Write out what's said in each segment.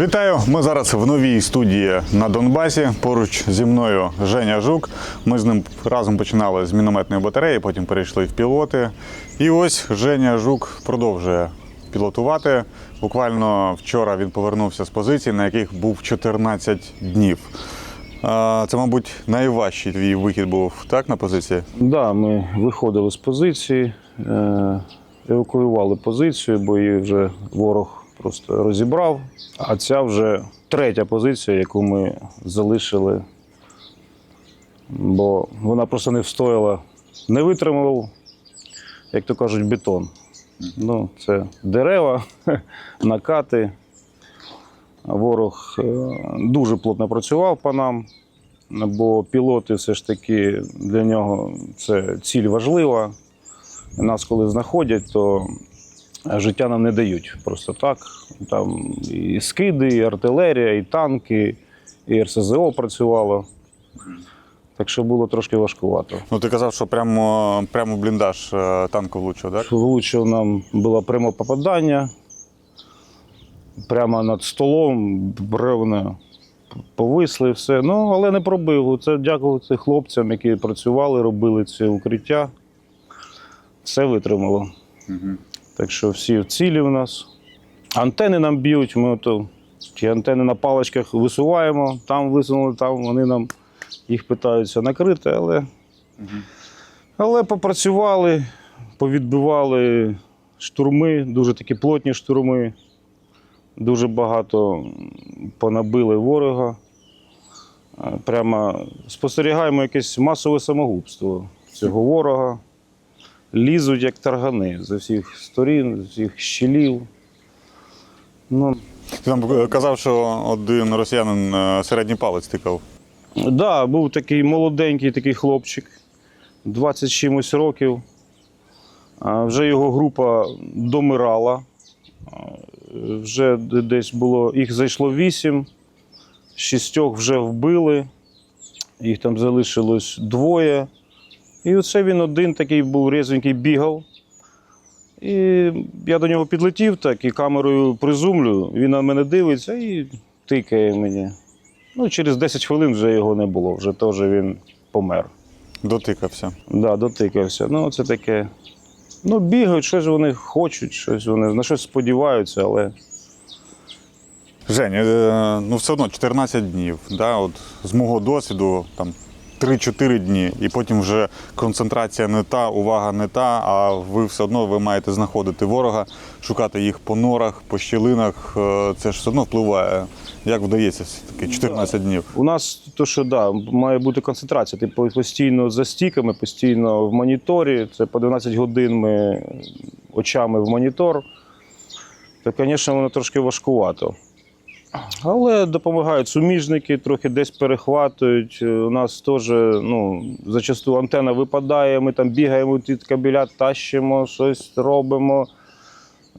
Вітаю! Ми зараз в новій студії на Донбасі. Поруч зі мною Женя Жук. Ми з ним разом починали з мінометної батареї, потім перейшли в пілоти. І ось Женя Жук продовжує пілотувати. Буквально вчора він повернувся з позицій, на яких був 14 днів. Це, мабуть, найважчий твій вихід був так на позиції. Да, ми виходили з позиції, е, евакуювали позицію, бо її вже ворог просто розібрав. А ця вже третя позиція, яку ми залишили, бо вона просто не встояла, не витримав, як то кажуть, бетон. Ну, це дерева, накати. Ворог е, дуже плотно працював по нам, бо пілоти все ж таки для нього це ціль важлива. Нас, коли знаходять, то життя нам не дають просто так. Там і скиди, і артилерія, і танки, і РСЗО працювало. Так що було трошки важкувато. Ну ти казав, що прямо, прямо в бліндаж е, танку влучив, так? Влучив нам було пряме попадання. Прямо над столом бревна повисли, все. Ну, але не пробив. Це дякувати хлопцям, які працювали, робили це укриття. Все витримало. Так що всі цілі в нас. Антени нам б'ють, ми ото ті антени на паличках висуваємо, там висунули, там вони нам їх питаються накрити, але, але попрацювали, повідбивали штурми, дуже такі плотні штурми. Дуже багато понабили ворога. Е, Прямо спостерігаємо якесь масове самогубство цього ворога. Лізуть як таргани з усіх сторін, з усіх щелів. Ну, Ти там е, казав, що один росіянин е, середній палець тикав. да, був такий молоденький такий хлопчик, 20 чимось років. Вже його група домирала. Вже десь було, їх зайшло вісім, шістьох вже вбили, їх там залишилось двоє. І оце він один такий був різвенький, бігав. І я до нього підлетів так і камерою призумлю, він на мене дивиться і тикає мені. Ну, через 10 хвилин вже його не було, вже теж він помер. Дотикався. Да, дотикався. Ну, це таке. Ну, бігають, щось вони хочуть, щось вони на щось сподіваються, але Жень, е, ну все одно 14 днів. Да? От з мого досвіду там 3-4 дні, і потім вже концентрація не та, увага не та, а ви все одно ви маєте знаходити ворога, шукати їх по норах, по щілинах. Е, Це ж все одно впливає. Як вдається все-таки 14 днів. у нас то, що да, має бути концентрація. Ти по- постійно за стіками, постійно в моніторі. Це по 12 годин ми очами в монітор. То, звісно, воно трошки важкувато. Але допомагають суміжники, трохи десь перехватують. Е, У нас теж ну, зачасту антенна випадає, ми там бігаємо, ті кабеля тащимо, щось робимо.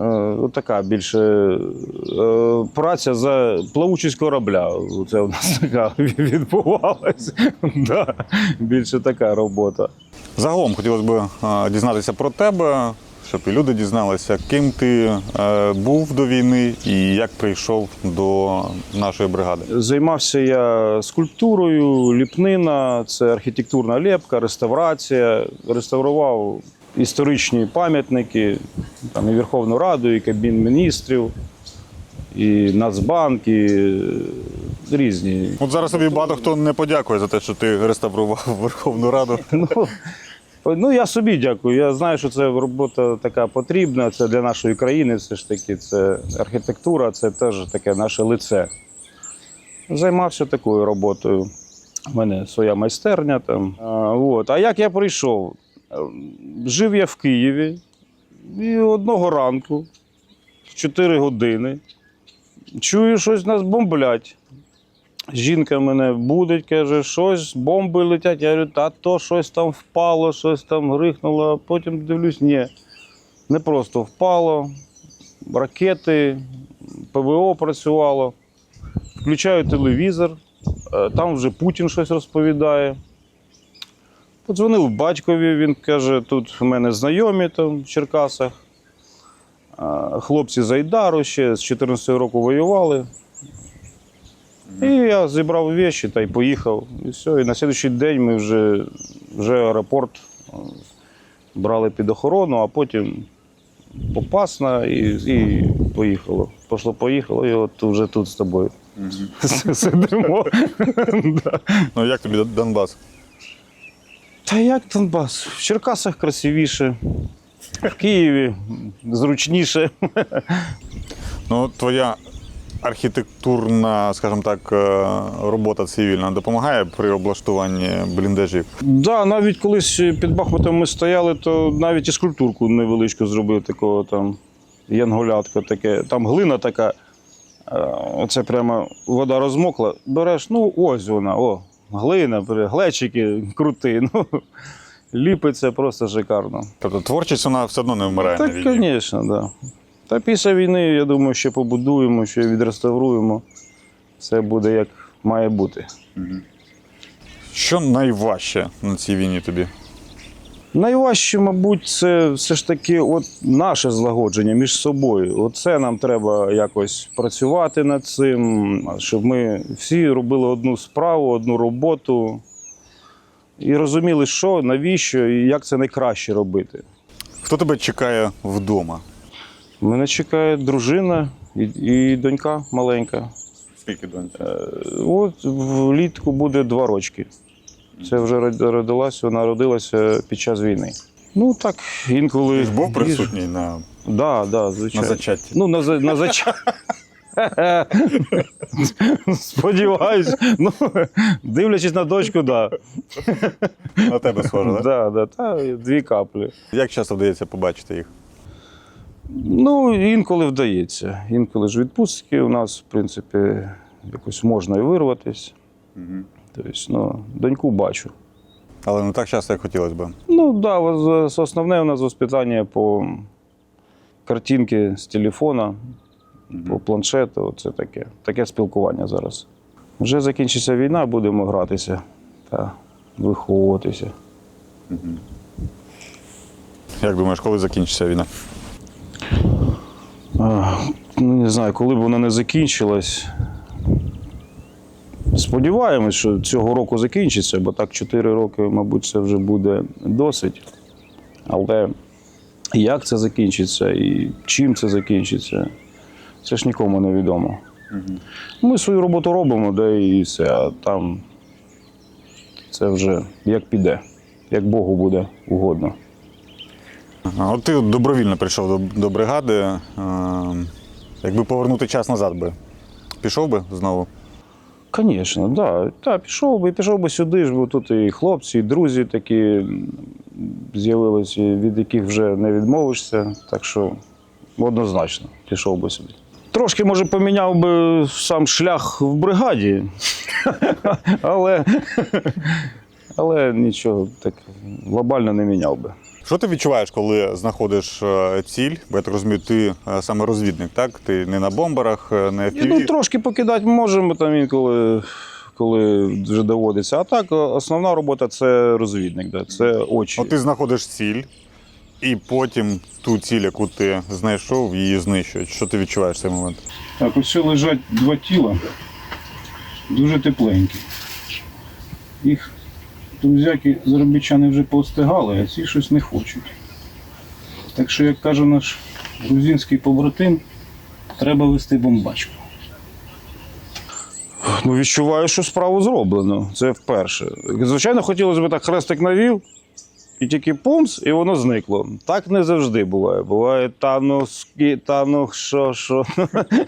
Е, така більше е, праця за плавучість корабля. Це у нас така відбувалася. Да, більше така робота. Загалом хотілося б дізнатися про тебе, щоб і люди дізналися, ким ти е, був до війни і як прийшов до нашої бригади. Займався я скульптурою, ліпнина, це архітектурна лепка, реставрація. Реставрував історичні пам'ятники, там і Верховну Раду, і Кабін міністрів, і Нацбанк, і е, різні. От зараз тобі багато хто не подякує за те, що ти реставрував Верховну Раду. Ну, ну, я собі дякую. Я знаю, що це робота така потрібна. Це для нашої країни. Все ж таки, це архітектура, це теж таке наше лице. Займався такою роботою. У мене своя майстерня там. А, от. а як я прийшов? Е, Жив я в Києві і одного ранку, в 4 години, чую, щось нас бомблять. Жінка мене будить, каже, щось, бомби летять. Я говорю, та то щось там впало, щось там грихнуло, а потім дивлюсь, ні. Не просто впало, ракети, ПВО працювало. Включаю телевізор, е, там вже Путін щось розповідає. Подзвонив батькові, він каже, тут в мене знайомі там в Черкасах. Хлопці з Айдару ще з 14 року воювали. І я зібрав речі та й поїхав. І все. І на наступний день ми вже, вже аеропорт е, брали під охорону, а потім попасна і, і поїхало. Пошло, поїхало, і от вже тут з тобою сидимо. Ну як тобі Донбас? Та як Донбас? В Черкасах красивіше, в Києві зручніше. Ну, твоя архітектурна, скажімо так, е, робота цивільна допомагає при облаштуванні бліндажів? Да, навіть колись під Бахмутом ми стояли, то навіть і скульптурку невеличку зробив такого там янголятка таке. Там глина така. Оце прямо вода розмокла. Береш, ну ось вона, о, глина, глечики крути. Ну, ліпиться просто шикарно. Тобто творчість вона все одно не вмирає Так, звісно, так. Да. Та після війни, я думаю, ще побудуємо, ще відреставруємо. Все буде як має бути. Що найважче на цій війні тобі? Найважче, мабуть, це все ж таки от наше злагодження між собою. Оце нам треба якось працювати над цим, щоб ми всі робили одну справу, одну роботу і розуміли, що, навіщо і як це найкраще робити. Хто тебе чекає вдома? Мене чекає дружина і, і донька маленька. Скільки доньці? От влітку буде два рочки. Це вже род- родилась, вона родилася під час війни. Ну так, інколи. Ти ж був присутній на, Да, да, на зачатті? Ну, на, на зач... Сподіваюсь. Ну, дивлячись на дочку, да. На тебе схоже, так? Да, да, та, дві каплі. Як часто вдається побачити їх? Ну, інколи вдається. Інколи ж відпустки у нас, в принципі, якось можна і вирватися. Тобто, ну, доньку бачу. Але не так часто, як хотілося б. Ну, да, основне у нас воспитання по картинки з телефона, по планшету. Це таке. Таке спілкування зараз. Вже закінчиться війна, будемо гратися та виховуватися. Як думаєш, коли закінчиться війна? А, ну, не знаю, коли б вона не закінчилась. Сподіваємось, що цього року закінчиться, бо так 4 роки, мабуть, це вже буде досить. Але як це закінчиться і чим це закінчиться, це ж нікому не відомо. Ми свою роботу робимо, да і все, а там це вже як піде, як Богу буде угодно. От ти добровільно прийшов до, до бригади. Е, якби повернути час назад би, пішов би знову? Звісно, да. Та, пішов би, пішов би сюди ж, бо тут і хлопці, і друзі такі з'явилися, від яких вже не відмовишся. Так що однозначно пішов би сюди. Трошки, може, поміняв би сам шлях в бригаді, але, але нічого так глобально не міняв би. Що ти відчуваєш, коли знаходиш е, ціль? Бо я так розумію, ти е, саме розвідник, так? Ти не на бомбарах, е, не в Ну, трошки покидати можемо там інколи, коли вже доводиться. А так, основна робота це розвідник, да, це очі. От ти знаходиш ціль, і потім ту ціль, яку ти знайшов, її знищують. Що ти відчуваєш в цей момент? Так, ось лежать два тіла, дуже тепленькі. Їх друзяки заробітчани вже повстигали, а ці щось не хочуть. Так що, як каже наш грузинський побратим, треба вести бомбачку. Ну, відчуваю, що справу зроблено. Це вперше. Звичайно, хотілося б так хрестик навів, і тільки пумс, і воно зникло. Так не завжди буває. Буває та ну, скі, та ну що, що.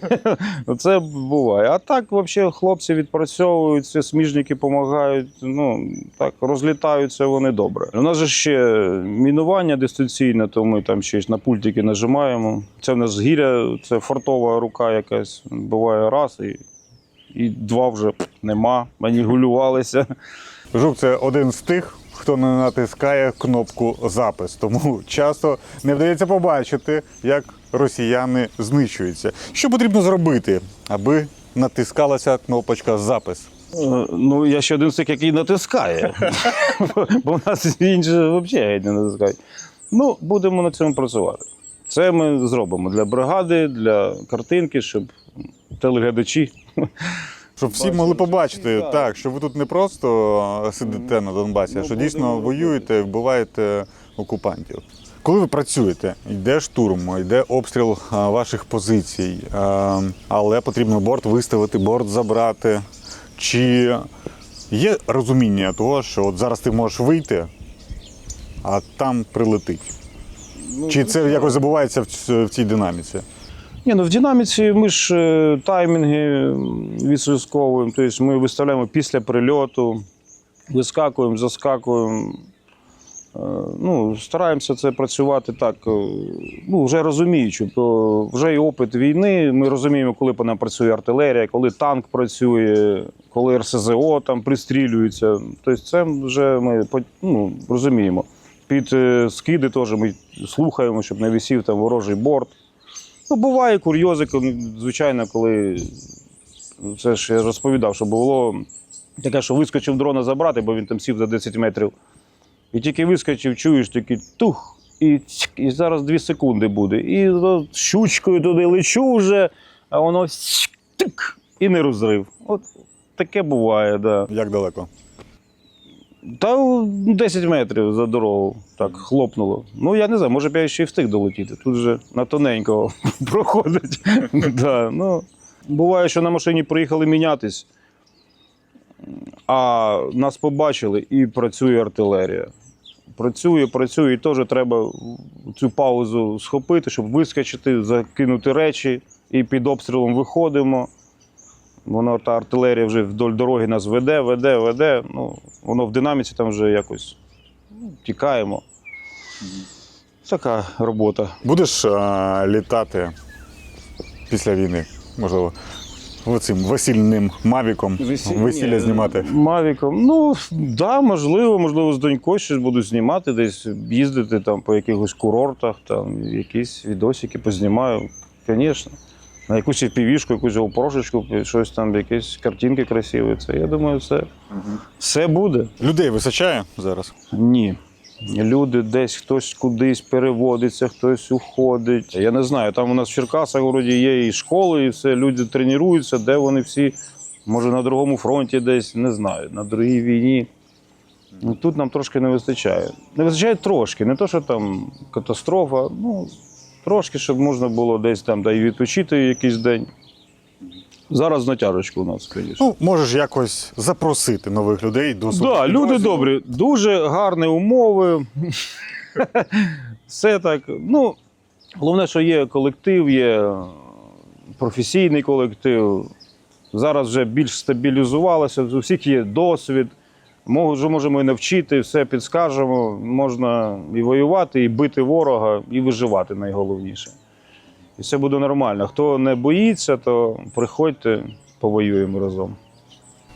Це буває. А так, взагалі, хлопці відпрацьовуються, сміжники допомагають. Ну, так, розлітаються вони добре. У нас же ще мінування дистанційне, то ми там ще на пультики нажимаємо. Це в нас гіря, це фортова рука якась. Буває раз і і два вже нема, манігулювалися. Жук це один з тих, хто не натискає кнопку запис, тому часто не вдається побачити, як росіяни знищуються. Що потрібно зробити, аби натискалася кнопочка запис? Е, Ну, я ще один з тих, який натискає. Бо в нас інші взагалі не натискають. Ну, будемо над цим працювати. Це ми зробимо для бригади, для картинки, щоб телеглядачі Щоб всі могли побачити, так. що ви тут не просто сидите на Донбасі, а Ну, що дійсно воюєте, вбиваєте окупантів. Коли ви працюєте, йде штурм, йде обстріл ваших позицій, але потрібно борт виставити, борт забрати. Чи є розуміння того, що от зараз ти можеш вийти, а там прилетить? Ну, Чи це якось забувається в в цій динаміці? Ні, ну в динаміці ми ж е, таймінги відслідковуємо, тобто ми виставляємо після прильоту, вискакуємо, заскакуємо. Е, Ну, стараємося це працювати так, е, ну, вже розуміючи, бо вже і опит війни. Ми розуміємо, коли по нам працює артилерія, коли танк працює, коли РСЗО там пристрілюється. Тобто це вже ми ну, розуміємо. Під скиди теж ми слухаємо, щоб не висів там ворожий борт. Ну, буває курйози, звичайно, коли це ж я розповідав, що було таке, що вискочив дрона забрати, бо він там сів за 10 метрів. І тільки вискочив, чуєш такий тух, і, і зараз 2 секунди буде. І ну, щучкою туди лечу вже, а воно тик, і не розрив. От таке буває. Да. Як далеко? Та ну, 10 метрів за дорогу так хлопнуло. Ну, я не знаю, може б я ще й встиг долетіти. Тут же на тоненького проходить. да, ну, буває, що на машині приїхали мінятись, а нас побачили і працює артилерія. Працює, працює, і теж треба цю паузу схопити, щоб вискочити, закинути речі, і під обстрілом виходимо. Воно та артилерія вже вдоль дороги нас веде, веде, веде. Ну, воно в динаміці там вже якось ну, тікаємо. Така робота. Будеш а, літати після війни, можливо, оцим весільним мавіком весілля знімати. Мавіком. Ну, да, можливо, можливо, з донькою щось буду знімати, десь їздити там по якихось курортах, там якісь відосики познімаю. Звісно. На якусь півішку, якусь опрошечку, щось там, якісь картинки красиві. Це я думаю, все, все буде. Людей височає зараз. Ні. Люди десь хтось кудись переводиться, хтось уходить. Я не знаю, там у нас в Черкасах вроді є і школи, і все, люди тренуються, де вони всі, може, на другому фронті десь, не знаю, на другій війні. Ну, тут нам трошки не вистачає. Не вистачає трошки, не то, що там катастрофа, ну, трошки, щоб можна було десь там да, і відпочити якийсь день. Зараз натяжечку у нас, звісно. Ну, можеш якось запросити нових людей до свого Да, люди добрі, дуже гарні умови. Все так. Ну, головне, що є колектив, є професійний колектив. Зараз вже більш стабілізувалося, у всіх є досвід. Може, можемо і навчити, все підскажемо. Можна і воювати, і бити ворога, і виживати найголовніше. І все буде нормально. Хто не боїться, то приходьте, повоюємо разом.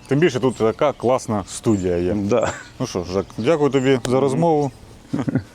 Тим більше тут така класна студія є. Да. Ну що ж, Жак, дякую тобі за розмову.